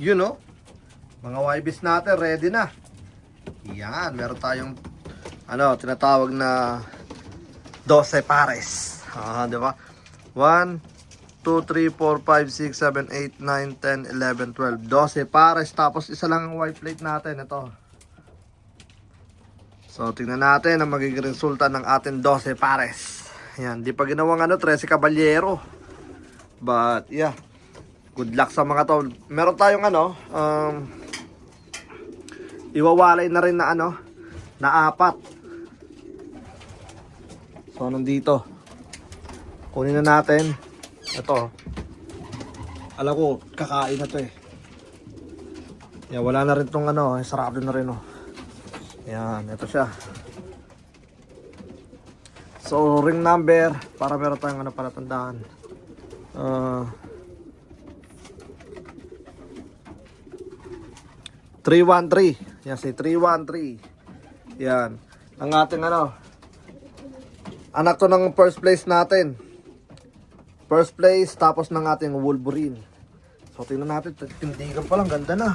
Yun no? Mga YBs natin, ready na. Yan, meron tayong ano, tinatawag na 12 pares. Ah, di ba? 1, 2, 3, 4, 5, 6, 7, 8, 9, 10, 11, 12. 12 pares. Tapos isa lang ang white plate natin. Ito. So, tingnan natin ang magiging resulta ng ating 12 pares. Yan, di pa ginawang ano, 13 kaballero. But, yeah. Good luck sa mga to. Meron tayong ano, um, iwawalay na rin na ano, na apat. So, nandito. Kunin na natin. Ito. Alam ko, kakain na to eh. Yan, wala na rin tong ano, eh, sarap din na rin oh. Yan, ito siya. So, ring number, para meron tayong ano para tandaan. Uh, 313. Yan, si 313. Yan. Ang ating ano, anak to ng first place natin. First place, tapos ng ating Wolverine. So, tingnan natin, tindigan pa lang, ganda na.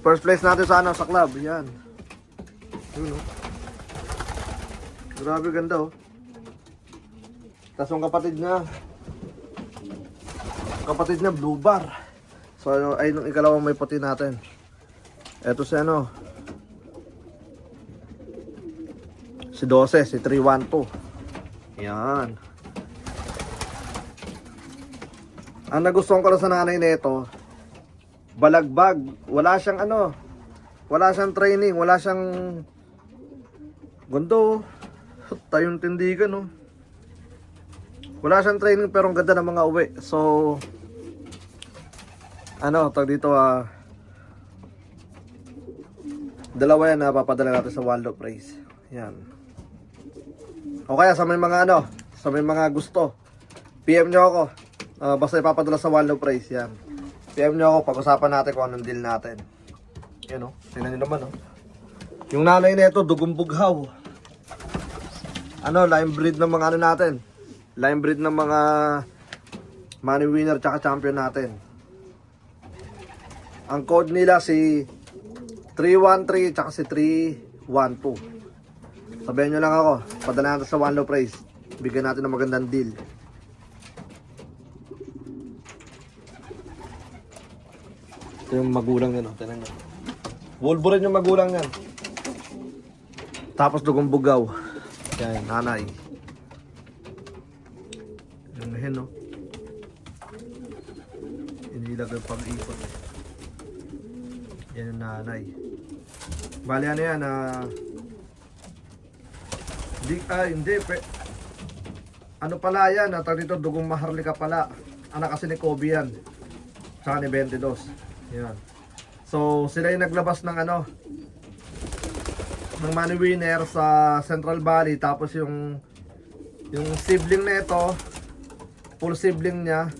First place natin sa ano, sa club, yan. Yun, oh. Grabe ganda, oh. Tapos yung kapatid niya, kapatid niya, blue bar. So, ano, ay nung ikalawang may puti natin. Eto si ano, si 12, si 312. Yan. Ang nagustuhan ko lang sa nanay nito, balagbag. Wala siyang ano, wala siyang training, wala siyang gundo. Tayong tindigan, no. Wala siyang training pero ang ganda ng mga uwi. So, ano, tag dito ah, dalawa yan na papadala natin sa Waldo Praise. Yan. O kaya sa may mga ano, sa may mga gusto, PM nyo ako. Ah, basta ipapadala sa Waldo Praise, yan. PM nyo ako, pag-usapan natin kung anong deal natin. Yan o, tingnan nyo naman o. Yung nanay nito, dugong bughaw. Ano, lime breed ng mga ano natin. Lime breed ng mga money winner tsaka champion natin. Ang code nila si 313 tsaka si 312. Sabihin nyo lang ako, padala natin sa One Low Price. Bigyan natin ng magandang deal. Ito yung magulang yan, oh. Tignan nyo. Yung magulang yan. Tapos dugong bugaw. Yan, nanay. Yung hen, no? Inilag ang pag-ikot. Yan yung nanay. Bali ano yan, ah... Di, ah, hindi, pe, ano pala yan, ah, tawag dito, dugong maharlika pala. Anak kasi ni Kobe yan. Tsaka ni 22. Yan. So, sila yung naglabas ng ano, ng money winner sa Central Valley. Tapos yung, yung sibling na ito, full sibling niya,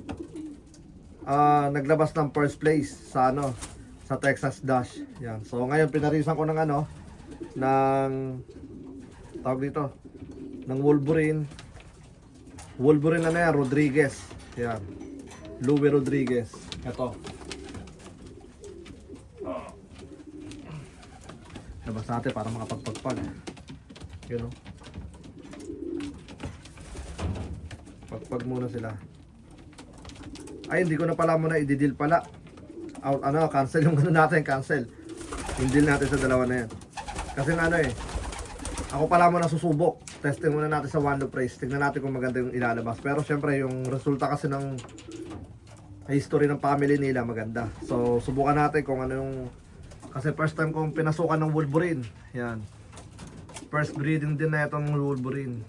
ah naglabas ng first place sa ano, sa Texas Dash. Yan. So, ngayon pinarisan ko ng ano, ng tawag dito ng Wolverine. Wolverine na yan, Rodriguez. Yan. Louie Rodriguez. Ito. Labas natin para makapagpagpag. Yun o pagpag muna sila. Ay hindi ko na pala muna i-deal pala out ano cancel yung ano natin cancel yung deal natin sa dalawa na yan kasi ano eh ako pala muna susubok. Testing muna natin sa one loop race. Tingnan natin kung maganda yung ilalabas. Pero syempre, yung resulta kasi ng history ng family nila maganda. So, subukan natin kung ano yung... Kasi first time kong pinasukan ng Wolverine. Yan. First breeding din na itong Wolverine.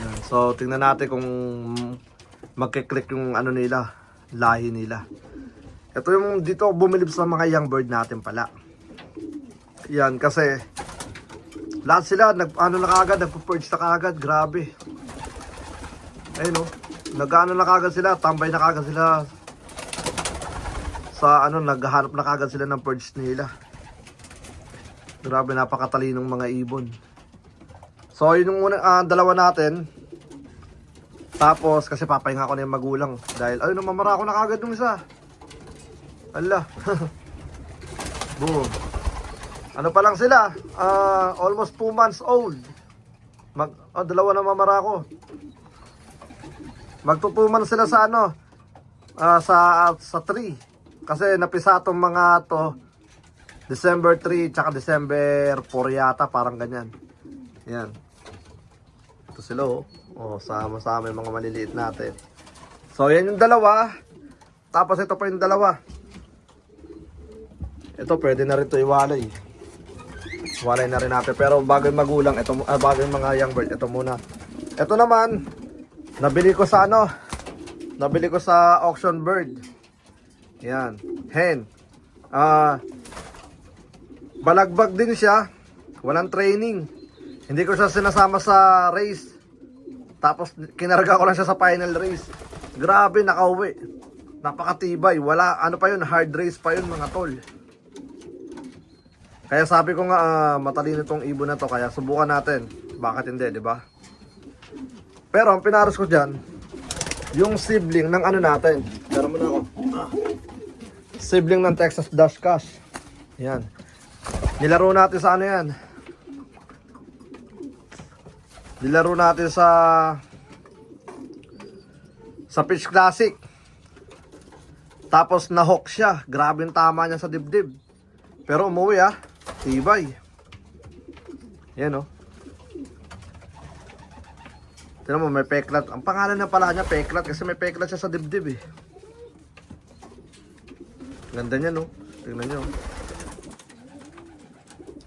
Yan. So, tingnan natin kung magkiklik yung ano nila. Lahi nila. Ito yung dito bumilib sa mga young bird natin pala. Yan, kasi lahat sila, nag, ano na kagad, nagpo-purge na kagad, grabe. Ayun no, nag-ano na kagad sila, tambay na kagad sila. Sa ano, naghahanap na kagad sila ng purge nila. Grabe, napakatalinong mga ibon. So, yun yung una, ah, dalawa natin. Tapos, kasi papahinga ko na yung magulang. Dahil, ayun, mamara ako na kagad nung isa. Ala. Boom. Ano pa lang sila? Ah, almost 2 months old. Mag, oh, dalawa na mamara ko. Magtutuman sila sa ano? Ah, sa sa 3. Kasi napisa tong mga to December 3 tsaka December 4 yata, parang ganyan. Yan. Ito sila oh. Oh, sama-sama yung mga maliliit natin. So, yan yung dalawa. Tapos ito pa yung dalawa. Ito, pwede na rin ito iwalay. Walay na rin natin. Pero bago yung magulang, ito, ah, bago yung mga young bird, ito muna. Ito naman, nabili ko sa ano, nabili ko sa auction bird. Yan, hen. Ah, balagbag din siya. Walang training. Hindi ko siya sinasama sa race. Tapos kinarga ko lang siya sa final race. Grabe, nakauwi. Napakatibay. Wala, ano pa yun, hard race pa yun mga tol. Kaya sabi ko nga, ah, matalino tong ibon na to. Kaya subukan natin. Bakit hindi, di ba? Pero ang pinaros ko dyan, yung sibling ng ano natin. Pero muna ako. Ah. Sibling ng Texas Dash Cash. Yan. Nilaro natin sa ano yan. Nilaro natin sa sa Pitch Classic. Tapos na-hook siya. Grabe yung tama niya sa dibdib. Pero umuwi ah. Tibay. Yan oh. Tignan mo, may peklat. Ang pangalan na pala niya, peklat. Kasi may peklat siya sa dibdib eh. Ganda niya no. Tingnan niyo.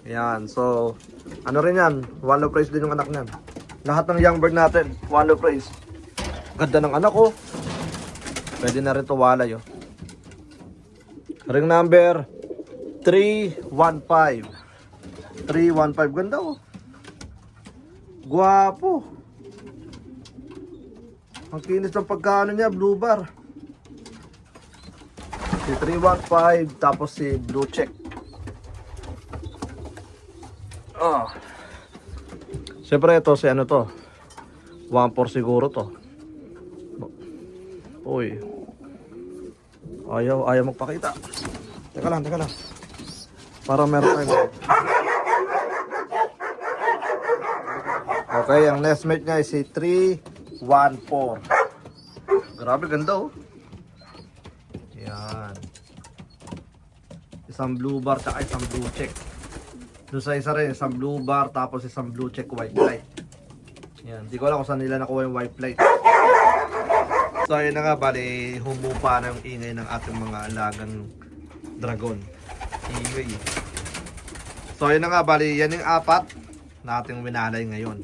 Yan, so ano rin yan, wallow praise din yung anak niyan. Lahat ng young bird natin, wallow praise. Ganda ng anak ko. Pwede na rin to walay oh. Ring number 315. 315 ganda oh. Guwapo. Ang kinis ng pagkaano niya, blue bar. Si 315 tapos si blue check. Ah. Siyempre ito si ano to. 1-4 siguro to. Uy. Ayaw, ayaw magpakita. Teka lang, teka lang. Para meron tayo. Okay, ang next mate niya ay si 314. Grabe, ganda oh. Yan. Isang blue bar tsaka isang blue check. Doon sa isa rin, isang blue bar tapos isang blue check white light. Yan, di ko alam kung saan nila nakuha yung white light. So ayun na nga, bali humupa na yung ingay ng ating mga alagang dragon. Ingay. So ayun na nga, bali yan yung apat na ating winalay ngayon.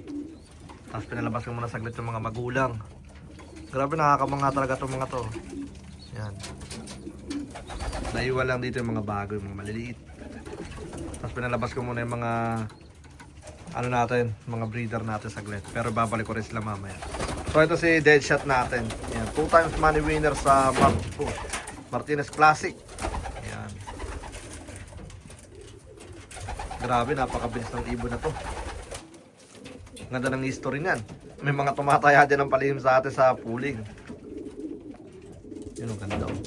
Tapos pinalabas ko muna saglit yung mga magulang. Grabe nakakamanga talaga itong mga to. Yan. Naiwan lang dito yung mga bago, yung mga maliliit. Tapos pinalabas ko muna yung mga ano natin, mga breeder natin saglit. Pero babalik ko rin sila mamaya. So ito si Deadshot natin. Yan, two times money winner sa Mar Martinez Classic. Yan. Grabe, napakabilis ng ibon na to. Ganda ng history niyan. May mga tumataya dyan ng palihim sa atin sa pooling. Yun ang ganda oh.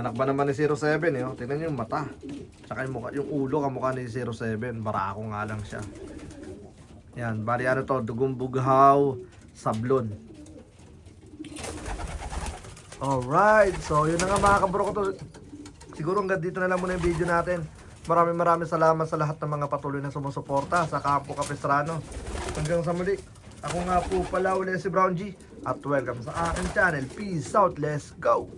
Anak ba naman ni 07 eh, oh. Tingnan niyo yung mata. Tsaka yung, mukha, yung ulo kamukha ni 07. Barako nga lang siya. Yan, bali ano to, dugong bughaw, sablon. Alright, so yun na nga mga kabro ko to. Siguro hanggang dito na lang muna yung video natin. Maraming maraming salamat sa lahat ng mga patuloy na sumusuporta sa Campo Capistrano. Hanggang sa muli, ako nga po pala ulit si Brown G. At welcome sa aking channel. Peace out, let's go!